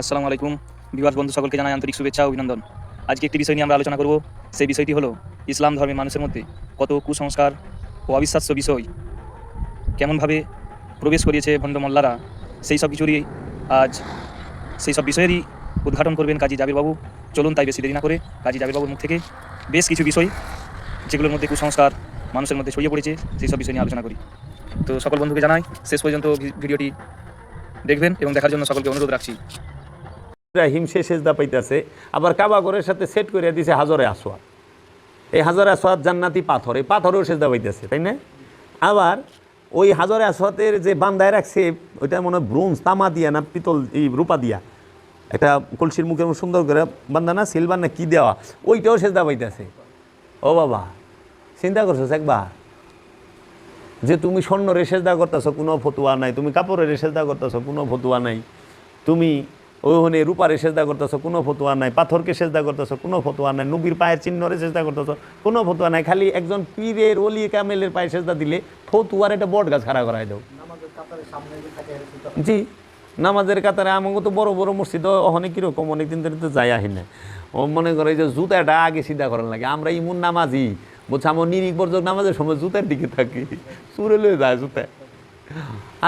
আসসালামু আলাইকুম। বিভাস বন্ধু, সকলকে জানাই আন্তরিক শুভেচ্ছা অভিনন্দন। আজকে একটি বিষয় নিয়ে আমরা আলোচনা করব। সেই বিষয়টি হলো ইসলাম ধর্মের মানুষের মধ্যে কত কুসংস্কার ও অবিশ্বাস্য বিষয়। কেমনভাবে প্রবেশ করিয়েছে ভণ্ড মোল্লারা, সেই সব কিছুরই আজ সেই সব বিষয়েরই উদ্ঘাটন করবেন কাজী জাবিরবাবু। চলুন তাই বেশি দেরি না করে কাজী জাবিরবাবুর মুখ থেকে বেশ কিছু বিষয় যেগুলোর মধ্যে কুসংস্কার মানুষের মধ্যে ছড়িয়ে পড়েছে, সেই সব বিষয় নিয়ে আলোচনা করি। তো সকল বন্ধুকে জানাই, শেষ পর্যন্ত ভিডিওটি দেখবেন এবং দেখার জন্য সকলকে অনুরোধ রাখছি। ইব্রাহিম সে সেজদা পাইতেছে, আবার কাবা ঘরের সাথে সেট করে দিছে হাজরে আসোয়াদ এই হাজরে আসোয়াদ জান্নাতি পাথর, এই পাথরেও সেজদা পাইতেছে, তাই না? আবার ওই হাজরে আসোয়াদের যে বান্দায় রাখছে, ওইটা মনে হয় ব্রোঞ্জ, তামা দিয়া না পিতল, এই রূপা দিয়া। একটা কলসির মুখে সুন্দর করে বান্দা না, সিলভার না কি দেওয়া, ওইটাও সেজদা পাইতেছে। ও বাবা, চিন্তা করছ একবার? যে তুমি স্বর্ণ রেশেজদা করতেছো, কোনো ফতুয়া নাই। তুমি কাপড়ের রেশেজদা করতেছো, কোনো ফতুয়া নাই। তুমি ওখানে রূপার সেজদা করতেছো কোনো ফতুয়া নাই পাথরকে সেজদা করতেছো কোনো ফতুয়া নাই নবীর পায়ের চিহ্নরে সেজদা করতেছো কোনো ফতুয়া নাই খালি একজন পীরের অলি কামেলের পায়ে সেজদা দিলে ফতুয়ার একটা বট গাছ খাড়া করাই দাও। জি নামাজের কাতারে আমাকে তো বড় বড় মসজিদ অনেক কীরকম? অনেক দিন ধরে তো যাই আহি না ও মনে করে যে জুতাটা আগে সিধা করার লাগে আমরা ইমুন নামাজি বলছে আমার নিরিক বর্জক নামাজের সময় জুতার দিকে থাকি চুরে লয়ে যায় জুতা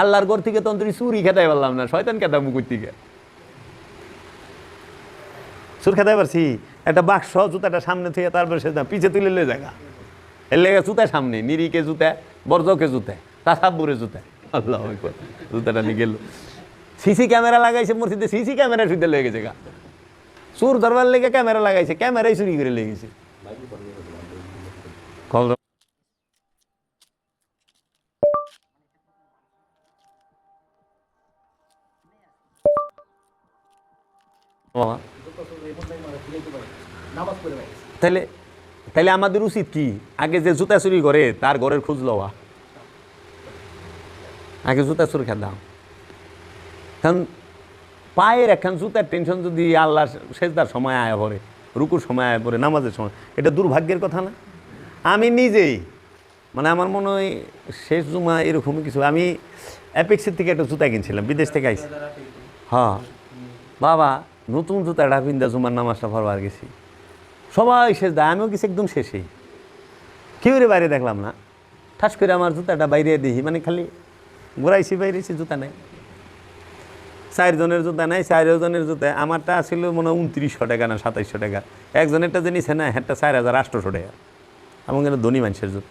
আল্লাহর ঘর থেকে তন্ত্রী চুরি খেতাই পারলাম না শয়তান খেতা মুকুর থেকে? সুর খেতে পারছি একটা বাক্স, জুতাটা সামনে থেকে তারপরে সে পিছে তুলে লয়ে জায়গা এর লেগে জুতা সামনে নিরিকে জুতা বর্জকে জুতা তাসাব্বুরে জুতা আল্লাহ। জুতাটা নিয়ে গেল সিসি ক্যামেরা লাগাইছে মসজিদে সিসি ক্যামেরা শুধু লেগে গেছে গা চুর ধরবার লেগে ক্যামেরা লাগাইছে, ক্যামেরাই চুরি করে লেগেছে কল দাও। বাবা। তাহলে তাহলে আমাদের উচিত কি? আগে যে জুতা চুরি করে, তার ঘরের খোঁজ লওয়া। আগে জুতা চুরি খেদাম কারণ, পায়ের একখান জুতার টেনশন যদি আল্লাহ সেজদার সময় আয় পড়ে, রুকুর সময় আয় পড়ে, নামাজের সময়, এটা দুর্ভাগ্যের কথা না? আমি নিজেই মানে আমার মনে হয় শেষ জুমা এরকম কিছু। আমি অ্যাপেক্সের থেকে একটা জুতা কিনছিলাম, বিদেশ থেকে আইছি। হ্যাঁ। বাবা নতুন জুতাটা পিন্দা জুমার নামাজটা ভরবার গেছি। সবাই শেষ দেয়, আমিও গেছি একদম শেষেই কেউ রে বাইরে দেখলাম না। ঠাস করে আমার জুতাটা বাইরে দেখি মানে খালি ঘুরাইছি, বাইরেছি, জুতা নেই। চারজনের জুতা নাই, চারজনের জুতা, আমারটা ছিল মনে হয় উনত্রিশশো টাকা না সাতাইশশো টাকা। একজনেরটা যে নিছে না হ্যাঁ চার হাজার আটশোশো টাকা। এমন কেন ধনী মানুষের জুতা?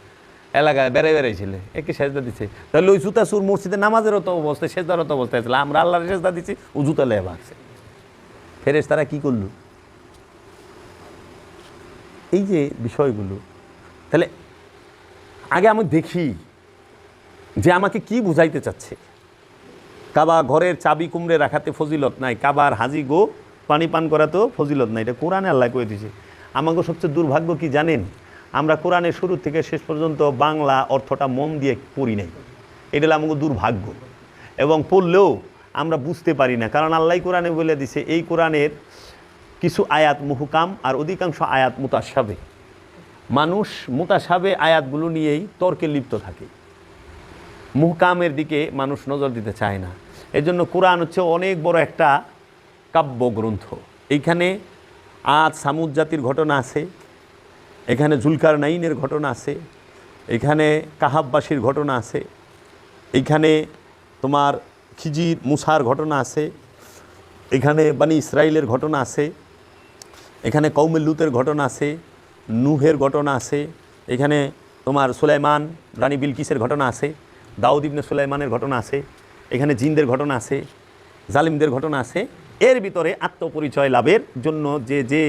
এলাকায় বেড়াই বেড়াইছিলে একে সেজদা দিচ্ছে তাহলে ওই জুতা সুর মসজিদে নামাজেরও তো অবস্থায় সেজদারও তো অবস্থায় ছিল। আমরা আল্লাহর সেজদা দিচ্ছি ও জুতা লেয়ে ভাগছে। ফেরেস তারা কী করল? এই যে বিষয়গুলো, তাহলে আগে আমি দেখি যে আমাকে কি বুঝাইতে চাচ্ছে। কাবা ঘরের চাবি কুমড়ে রাখাতে ফজিলত নাই, কাবার হাজি গো পানি পান করাতেও ফজিলত নাই। এটা কোরআনে আল্লাহ করে দিছে আমাকে সবচেয়ে দুর্ভাগ্য কি জানেন? আমরা কোরআনের শুরু থেকে শেষ পর্যন্ত বাংলা অর্থটা মন দিয়ে পড়ি নাই। এটা আমাকে দুর্ভাগ্য। এবং পড়লেও আমরা বুঝতে পারি না। কারণ আল্লাহ কোরআনে বলে দিছে, এই কোরআনের কিছু আয়াত মুহুকাম আর অধিকাংশ আয়াত মুতাসাবে মানুষ মুতাসাবে আয়াতগুলো নিয়েই তর্কে লিপ্ত থাকে। মুহকামের দিকে মানুষ নজর দিতে চায় না। এজন্য কোরআন হচ্ছে অনেক বড় একটা কাব্যগ্রন্থ। এইখানে আজ সামুদ জাতির ঘটনা আছে, এখানে জুলকার নাইনের ঘটনা আছে, এখানে কাহাববাসীর ঘটনা আছে, এইখানে তোমার খিজির, মুসার ঘটনা আছে, এখানে বানি ইসরায়েলের ঘটনা আছে, এখানে কৌমে লুতের ঘটনা আছে, নুহের ঘটনা আছে, এখানে তোমার সুলাইমান, রানী বিলকিসের ঘটনা আছে, দাউদ ইবনে সুলাইমানের ঘটনা আছে, এখানে জিনদের ঘটনা আছে, জালিমদের ঘটনা আছে। এর ভিতরে আত্মপরিচয় লাভের জন্য যে যে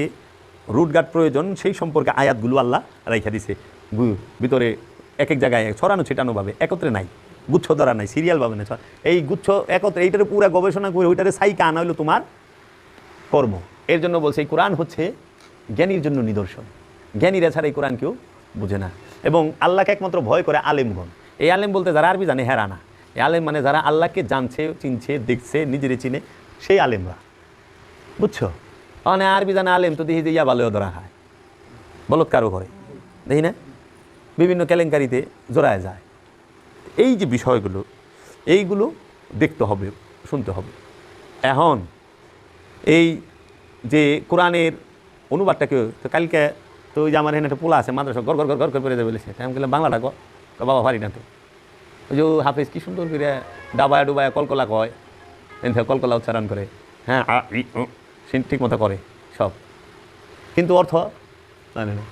রুটগাট প্রয়োজন, সেই সম্পর্কে আয়াতগুলো আল্লাহ রাইখা দিছে। ভিতরে এক এক জায়গায় ছড়ানো ছিটানোভাবে একত্রে নাই। গুচ্ছ ধরা নাই সিরিয়াল সিরিয়ালভাবে নাই এই গুচ্ছ একত্রে এইটার পুরো গবেষণা করে ওইটারে সাইকা আনা হলো তোমার কর্ম। এর জন্য বলছে এই কোরআন হচ্ছে জ্ঞানীর জন্য নিদর্শন। জ্ঞানীরা ছাড়া এই কোরআন কেউ বুঝে না। এবং আল্লাহকে একমাত্র ভয় করে আলেমগণ এই আলেম বলতে যারা আরবি জানে হেরা না এই আলেম মানে যারা আল্লাহকে জানছে, চিনছে, দেখছে, নিজেরে চিনে, সেই আলেমরা। বুঝছ? মানে আরবি জানে আলেম, তো দেখি যে ইয়া ভালো ধরা খায়। বলৎকারও করে। দেখি না? বিভিন্ন কেলেঙ্কারিতে জোড়ায় যায়। এই যে বিষয়গুলো এইগুলো দেখতে হবে শুনতে হবে। এখন এই যে কোরআনের অনুবাদটাকে তো কালকে তো ওই যে আমার এখানে একটা পোলা আছে মাদ্রাসা গর গর গর গর করে যাবে বলেছে। আমি বললাম বাংলাটা কো কয়, বাবা পারি না তো। ওই যে হাফেজ কি সুন্দর করে ডাবায় ডুবায় কলকলা কয় কলকলা উচ্চারণ করে। হ্যাঁ ঠিক মতো করে সব। কিন্তু অর্থ জানে না।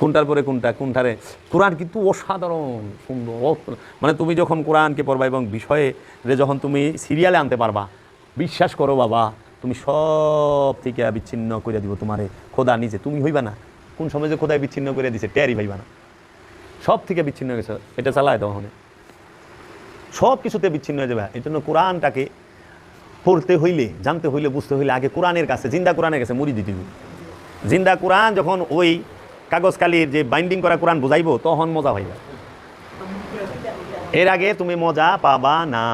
কোনটার পরে কোনটা, কোনটারে? কোরআন কিন্তু অসাধারণ, সুন্দর। মানে তুমি যখন কোরআনকে পড়বা এবং বিষয়ে রে যখন তুমি সিরিয়ালে আনতে পারবা, বিশ্বাস করো বাবা, তুমি সব থেকে বিচ্ছিন্ন করে দিব তোমারে, খোদা নিজে। তুমি হইবা না। কোন সময় যে খোদায় বিচ্ছিন্ন করে দিছে টেয়ারি পাইবা না। সব থেকে বিচ্ছিন্ন গেছে, এটা চালায় তখন সব কিছুতে বিচ্ছিন্ন হয়ে যাবে। এই জন্য কোরআনটাকে পড়তে হইলে, জানতে হইলে, বুঝতে হইলে আগে কোরআনের কাছে, জিন্দা কোরআনের কাছে মুড়ি দিতে জিন্দা কোরআন যখন ওই কাগজ কালির যে বাইন্ডিং করা কোরআন বুঝাইবো, তখন মজা হইবে এর আগে তুমি মজা পাবা না,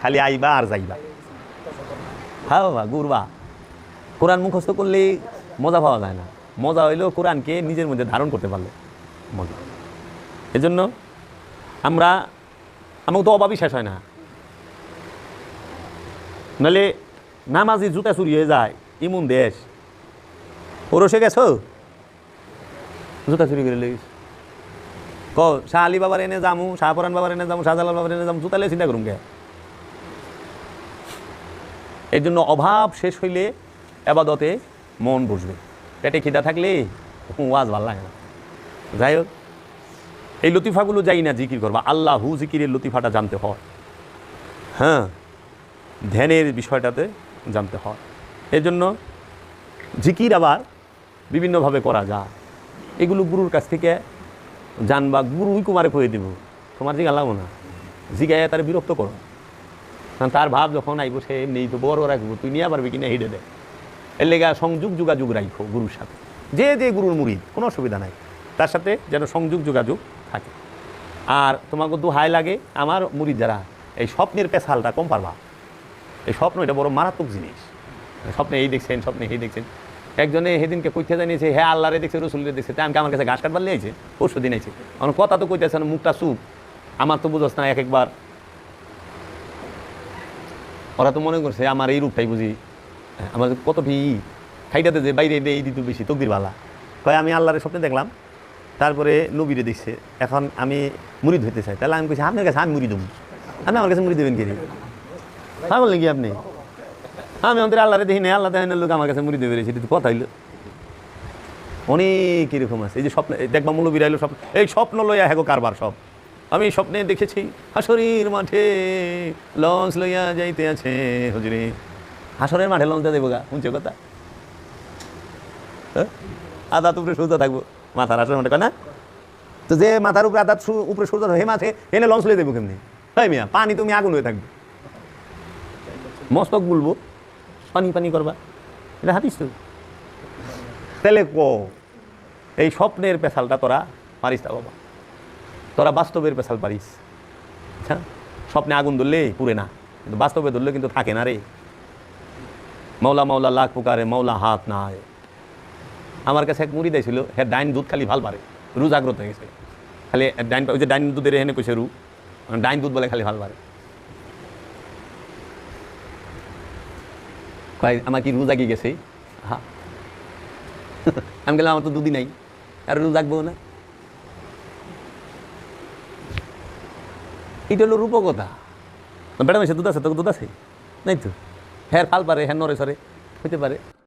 খালি আইবা আর যাইবা। হ্যাঁ বাবা, গুরবা। কোরআন মুখস্থ করলে মজা পাওয়া যায় না। মজা হইলেও কোরআনকে নিজের মধ্যে ধারণ করতে পারলে মজা। এজন্য আমরা, আমাকে তো অভাবই শেষ হয় না। নাহলে নামাজি জুতা চুরি হয়ে যায়, ইমন দেশ। ওরসে গেছো? জুতা চুরি করে লেগেছে ক শাহ আলী বাবার এনে যামু শাহপুরান বাবার এনে যামু, শাহজালাল বাবার এনে যামু, জুতা লে চিন্তা করুন কে? এই জন্য অভাব শেষ হইলে আবাদতে মন বসবে। পেটে খিদা থাকলে ওয়াজ ভালো লাগে না। যাই হোক, এই লতিফাগুলো যাই না জিকির করবা। আল্লাহ হু জিকিরের লতিফাটা জানতে হয়। হ্যাঁ ধ্যানের বিষয়টাতে জানতে হয়। এই জন্য জিকির আবার বিভিন্নভাবে করা যায়। এগুলো গুরুর কাছ থেকে জানবা গুরুই কুমারে কয়ে দিব। তোমার জিগা লাগবো না জিগায় তার বিরক্ত করো। কারণ তার ভাব যখন আইব, সে নেই তো বড় রাখব, তুই নিয়ে পারবি কিনা হিডে দে। এর লেগা সংযোগ যোগাযোগ রাখো গুরুর সাথে। যে যে গুরুর মুরিদ, কোনো অসুবিধা নাই। তার সাথে যেন সংযোগ যোগাযোগ থাকে। আর তোমাকে দু হাই লাগে, আমার মুরিদ যারা, এই স্বপ্নের পেশালটা কম পারবা। এই স্বপ্ন এটা বড় মারাত্মক জিনিস। স্বপ্নে এই দেখছেন, স্বপ্নে এই দেখছেন। একজনে সেদিনকে কইতে জানিয়েছে হ্যাঁ আল্লাহরে দেখছে, রসুলের দেখছে তাই আমাকে আমার কাছে ঘাস কাটবার লিয়েছে দিন আইছে। আমার কথা তো কইতেছে না, মুখটা চুপ। আমার তো বুঝোস না এক একবার। ওরা তো মনে করছে, আমার এই রূপটাই বুঝি, আমার কত ভি খাইটাতে যে, বাইরে এই দিত বেশি, তকদির বালা। কয়, আমি আল্লাহরের স্বপ্নে দেখলাম, তারপরে নবীরে দেখছে, এখন আমি মুড়ি ধরতে চাই। তাহলে আমি কইছি, আপনার কাছে আমি মুড়ি দেবো। আপনি আমার কাছে মুড়ি দেবেন কে হ্যাঁ বললেন কি আপনি? আমি আমাদের আল্লাহরে দেখি না আল্লাহ দেখেন লোক আমার কাছে মুড়ি দেবে সেটা তো কথা হইল। অনেক এরকম আছে, এই যে স্বপ্ন দেখবা মৌলবীরা এলো স্বপ্ন, এই স্বপ্ন লইয়া হ্যাগো কারবার সব। আমি স্বপ্নে দেখেছি হাসরির মাঠে লঞ্চ লইয়া যাইতে আছে, হুজুরে। হাসরের মাঠে লঞ্চ দেবো গা, শুনছে কথা? হ্যাঁ? আদা উপরে সোজা থাকব, মাথার হাসরের মাঠে না? তো যে মাথার উপরে আদা উপরে সোজা হে মাঠে, এনে লঞ্চ লইয়া দেবো কেমনি? তাই মিয়া, পানি তুমি আগুন হয়ে থাকবে। মস্তক বলব। পানি পানি করবা। এটা হাতিস তো। তাহলে ক, এই স্বপ্নের পেশালটা তোরা পারিস না বাবা। তোরা বাস্তবের পেশাল পারিস আচ্ছা স্বপ্নে আগুন ধরলে পুরে না। কিন্তু বাস্তবে ধরলে কিন্তু থাকে না রে। মৌলা মৌলা লাখ পুকারে মৌলা হাত না আয় আমার কাছে এক মুড়ি দিয়েছিল হ্যাঁ ডাইন দুধ খালি ভালো পারে, রু জাগ্রত হয়ে গেছে। খালি ডাইন, ওই যে ডাইন দুধের এখানে কইছে রু, ডাইন দুধ বলে খালি ভালো পারে। কয়, আমার কি রোজা কি গেছে? হা। আমি গেলাম, আমার তো দুদিন নাই। আর রোজা রাখব না। এটা হলো রূপকথা। বেড়া এসে দুধ আছে, তোকে দুধ আছে? নাই তো? হ্যাঁ ফাল পারে হ্যাঁ নরে সরে হইতে পারে।